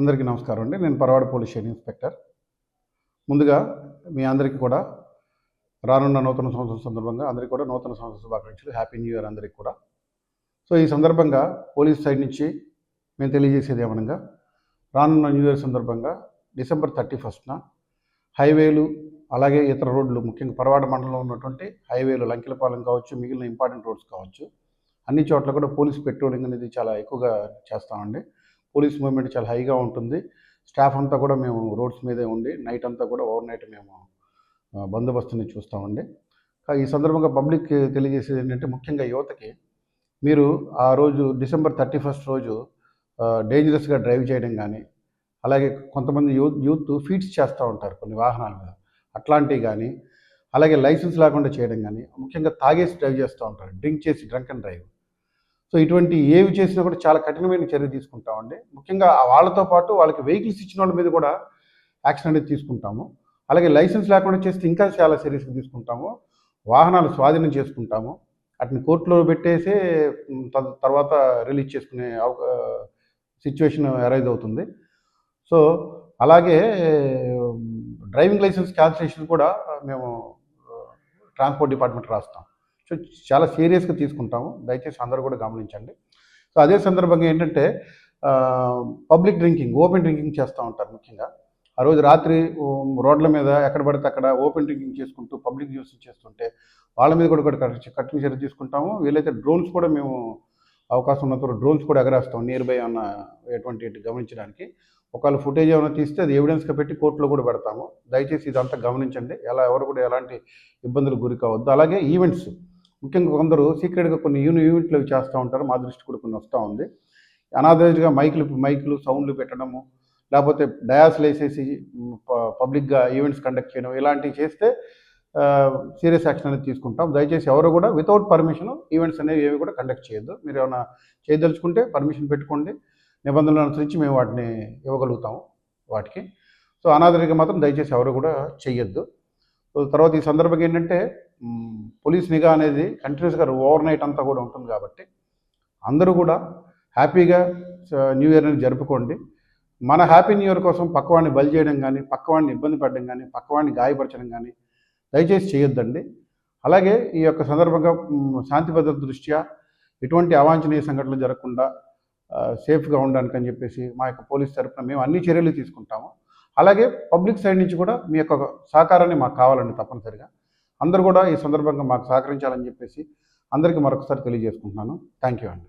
అందరికీ నమస్కారం అండి. నేను పరవాడ పోలీస్ స్టేషన్ ఇన్స్పెక్టర్. ముందుగా మీ అందరికీ కూడా రానున్న నూతన సంవత్సరం సందర్భంగా అందరికీ కూడా నూతన సంవత్సర శుభాకాంక్షలు. హ్యాపీ న్యూ ఇయర్ అందరికీ కూడా. సో ఈ సందర్భంగా పోలీస్ సైడ్ నుంచి మేము తెలియజేసేది ఏమనగా రానున్న న్యూ ఇయర్ సందర్భంగా డిసెంబర్ థర్టీ ఫస్ట్న హైవేలు అలాగే ఇతర రోడ్లు ముఖ్యంగా పరవాడ మండలంలో ఉన్నటువంటి హైవేలు లంకెలపాలెం కావచ్చు మిగిలిన ఇంపార్టెంట్ రోడ్స్ కావచ్చు అన్ని చోట్ల కూడా పోలీస్ పెట్రోలింగ్ అనేది చాలా ఎక్కువగా చేస్తామండి. పోలీస్ మూవ్మెంట్ చాలా హైగా ఉంటుంది. స్టాఫ్ అంతా కూడా మేము రోడ్స్ మీదే ఉండి నైట్ అంతా కూడా ఓవర్ నైట్ మేము బందోబస్తుని చూస్తామండి. ఈ సందర్భంగా పబ్లిక్ తెలియజేసేది ఏంటంటే ముఖ్యంగా యువతకి మీరు ఆ రోజు డిసెంబర్ థర్టీ ఫస్ట్ రోజు డేంజరస్గా డ్రైవ్ చేయడం కానీ అలాగే కొంతమంది యూత్ యూత్ ఫీట్స్ చేస్తూ ఉంటారు కొన్ని వాహనాల మీద. అట్లాంటివి కానీ అలాగే లైసెన్స్ లేకుండా చేయడం కానీ ముఖ్యంగా తాగేసి డ్రైవ్ చేస్తూ ఉంటారు. డ్రింక్ చేసి డ్రంక్ అండ్ డ్రైవ్. సో ఇటువంటి ఏవి చేసినా కూడా చాలా కఠినమైన చర్య తీసుకుంటామండి. ముఖ్యంగా వాళ్ళతో పాటు వాళ్ళకి వెహికల్స్ ఇచ్చిన వాళ్ళ మీద కూడా యాక్షన్ అనేది తీసుకుంటాము. అలాగే లైసెన్స్ లేకుండా చేస్తే ఇంకా చాలా సీరియస్గా తీసుకుంటాము. వాహనాలు స్వాధీనం చేసుకుంటాము. వాటిని కోర్టులో పెట్టేసి తర్వాత రిలీజ్ చేసుకునే సిచ్యువేషన్ అరైజ్ అవుతుంది. సో అలాగే డ్రైవింగ్ లైసెన్స్ క్యాన్సిలేషన్ కూడా మేము ట్రాన్స్పోర్ట్ డిపార్ట్మెంట్ రాస్తాం. సో చాలా సీరియస్గా తీసుకుంటాము. దయచేసి అందరూ కూడా గమనించండి. సో అదే సందర్భంగా ఏంటంటే పబ్లిక్ డ్రింకింగ్ ఓపెన్ డ్రింకింగ్ చేస్తూ ఉంటారు ముఖ్యంగా. ఆ రోజు రాత్రి రోడ్ల మీద ఎక్కడ పడితే అక్కడ ఓపెన్ డ్రింకింగ్ చేసుకుంటూ పబ్లిక్ యూస్ చేస్తుంటే వాళ్ళ మీద కూడా కూడా కఠిన చర్య తీసుకుంటాము. వీలైతే డ్రోన్స్ కూడా మేము అవకాశం ఉన్నప్పుడు డ్రోన్స్ కూడా ఎగరేస్తాం. నియర్ బై అన్న ఎటువంటి గమనించడానికి. ఒకవేళ ఫుటేజ్ ఏమైనా తీస్తే అది ఎవిడెన్స్గా పెట్టి కోర్టులో కూడా పెడతాము. దయచేసి ఇదంతా గమనించండి. ఎలా ఎవరు కూడా ఎలాంటి ఇబ్బందులు గురి కావద్దు. అలాగే ఈవెంట్స్. ముఖ్యంగా కొందరు సీక్రెట్గా కొన్ని యూని ఈవెంట్లు అవి చేస్తూ ఉంటారు. మా దృష్టి కూడా కొన్ని వస్తూ ఉంది. అనాథరైజ్గా మైకులు మైకులు సౌండ్లు పెట్టడము లేకపోతే డయాస్లు వేసేసి ప- పబ్లిక్గా ఈవెంట్స్ కండక్ట్ చేయడం ఇలాంటివి చేస్తే సీరియస్ యాక్షన్ అనేది తీసుకుంటాం. దయచేసి ఎవరు కూడా వితౌట్ పర్మిషన్ ఈవెంట్స్ అనేవి ఏవి కూడా కండక్ట్ చేయొద్దు. మీరు ఏమైనా చేయదలుచుకుంటే పర్మిషన్ పెట్టుకోండి. నిబంధనలు అనుసరించి మేము వాటిని ఇవ్వగలుగుతాము వాటికి. సో అనాథరిక మాత్రం దయచేసి ఎవరు కూడా చెయ్యొద్దు. తర్వాత ఈ సందర్భంగా ఏంటంటే పోలీస్ నిఘా అనేది కంటిన్యూస్గా ఓవర్ నైట్ అంతా కూడా ఉంటుంది కాబట్టి అందరూ కూడా హ్యాపీగా న్యూ ఇయర్ జరుపుకోండి. మన హ్యాపీ న్యూ ఇయర్ కోసం పక్కవాడిని బలి చేయడం కానీ పక్కవాడిని ఇబ్బంది పెట్టడం కానీ పక్కవాడిని గాయపరచడం కానీ దయచేసి చేయొద్దండి. అలాగే ఈ యొక్క సందర్భంగా శాంతి భద్రత దృష్ట్యా ఎటువంటి అవాంఛనీయ సంఘటనలు జరగకుండా సేఫ్గా ఉండడానికి అని చెప్పేసి మా యొక్క పోలీస్ తరఫున మేము అన్ని చర్యలు తీసుకుంటాము. అలాగే పబ్లిక్ సైడ్ నుంచి కూడా మీ యొక్క సహకారాన్ని మాకు కావాలండి తప్పనిసరిగా. అందరూ కూడా ఈ సందర్భంగా మాకు సహకరించాలని చెప్పేసి అందరికీ మరొకసారి తెలియజేసుకుంటున్నాను. థ్యాంక్ యూ అండి.